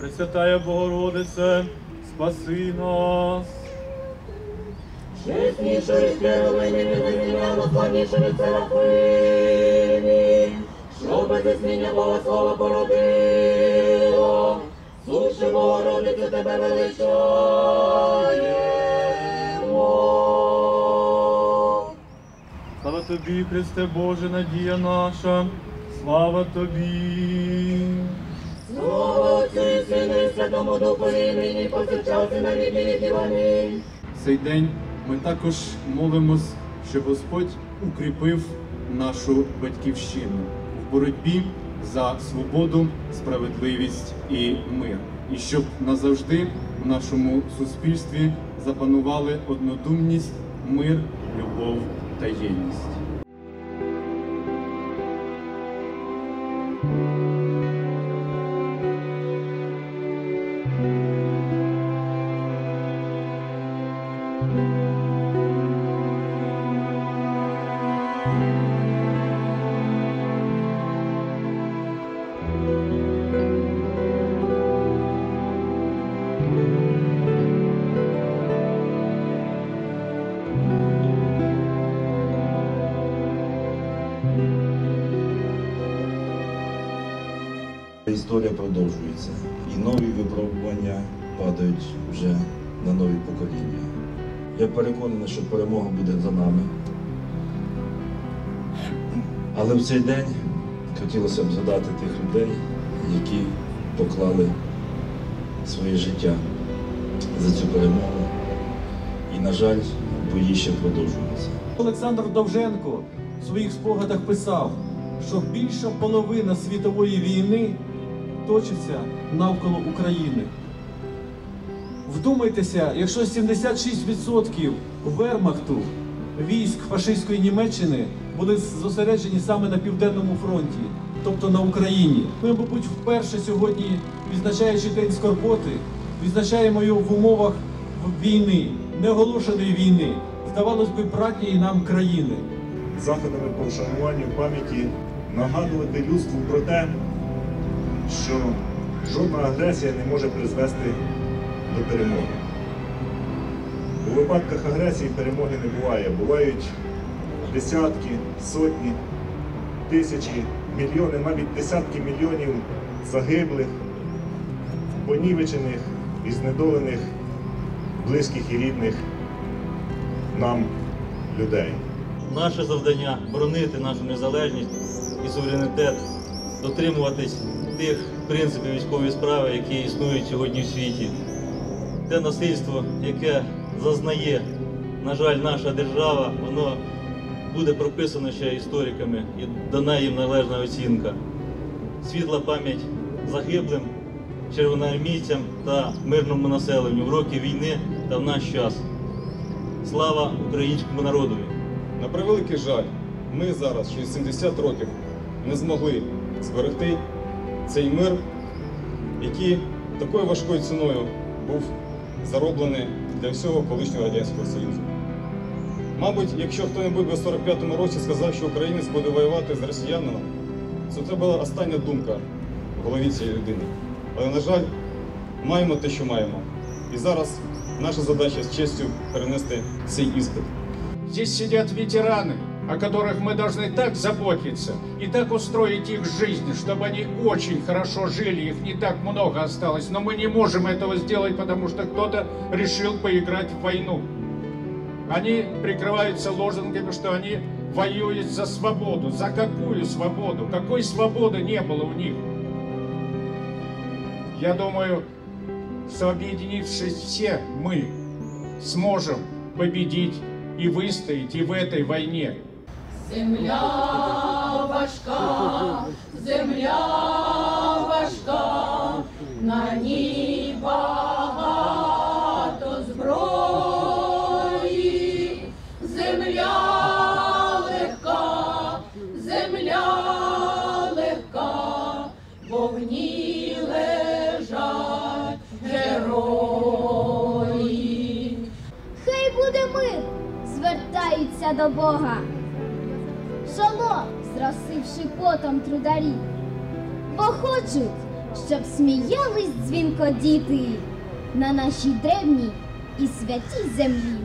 Пресвятая Богородице, спаси нас. Чеснішої співами не зазняла, славніше від серафимі, що без зміння Бога слова породило, Слушай, Богородице, тебе величаємо. Слава тобі, Христе Боже, надія наша слава тобі. Слава Отцю і Сину і Святому Духові, і нині повсякчас на віки віків. Амінь. Цей день ми також молимось, щоб Господь укріпив нашу батьківщину в боротьбі за свободу, справедливість і мир. І щоб назавжди в нашому суспільстві запанували однодумність, мир, любов та єдність. Історія продовжується, і нові випробування падають вже на нові покоління. Я переконаний, що перемога буде за нами. Але в цей день хотілося б згадати тих людей, які поклали своє життя за цю перемогу. І, на жаль, бої ще продовжуються. Олександр Довженко в своїх спогадах писав, що більша половина світової війни точиться навколо України. Вдумайтеся, якщо 76% вермахту військ фашистської Німеччини були зосереджені саме на південному фронті, тобто на Україні. Ми, мабуть, вперше сьогодні, відзначаючи День скорботи, відзначаємо його в умовах війни, неоголошеної війни, здавалось би, братньої нам країни. заходами по вшануванню пам'яті нагадувати людству про те, що жодна агресія не може призвести до перемоги. У випадках агресії перемоги не буває. Бувають десятки, сотні, тисячі, мільйони, навіть десятки мільйонів загиблих, понівечених і знедолених близьких і рідних нам людей. Наше завдання боронити нашу незалежність і суверенітет, дотримуватись тих принципів військової справи, які існують сьогодні в світі. Те насильство, яке зазнає, на жаль, наша держава, воно буде прописано ще істориками і дана їм належна оцінка. Світла пам'ять загиблим, червоноармійцям та мирному населенню в роки війни та в наш час. Слава українському народові! На превеликий жаль, ми зараз, через 70 років, не змогли зберегти цей мир, який такою важкою ціною був зароблений для всього колишнього Радянського Союзу. Мабуть, якщо хто-небудь би в 45-му році сказав, що українець буде воювати з росіянином, то це була остання думка в голові цієї людини. Але, на жаль, маємо те, що маємо. І зараз наша задача з честю перенести цей іспит. Здесь сидят ветераны, о которых мы должны так заботиться и так устроить их жизнь, чтобы они очень хорошо жили, их не так много осталось, но мы не можем этого сделать, потому что кто-то решил поиграть в войну. Они прикрываются лозунгами, что они воюют за свободу. За какую свободу? Какой свободы не было у них? Я думаю, что объединившись все мы сможем победить и выстоять и в этой войне. Земля важка, земля важка, на ній багато зброї. Земля легка, земля легка, бо в лежать герої. Хай буде мир, звертаються до Бога. Шолом, зросивши потом трударі, бо хочуть щоб сміялись дзвінко діти на нашій древній і святій землі.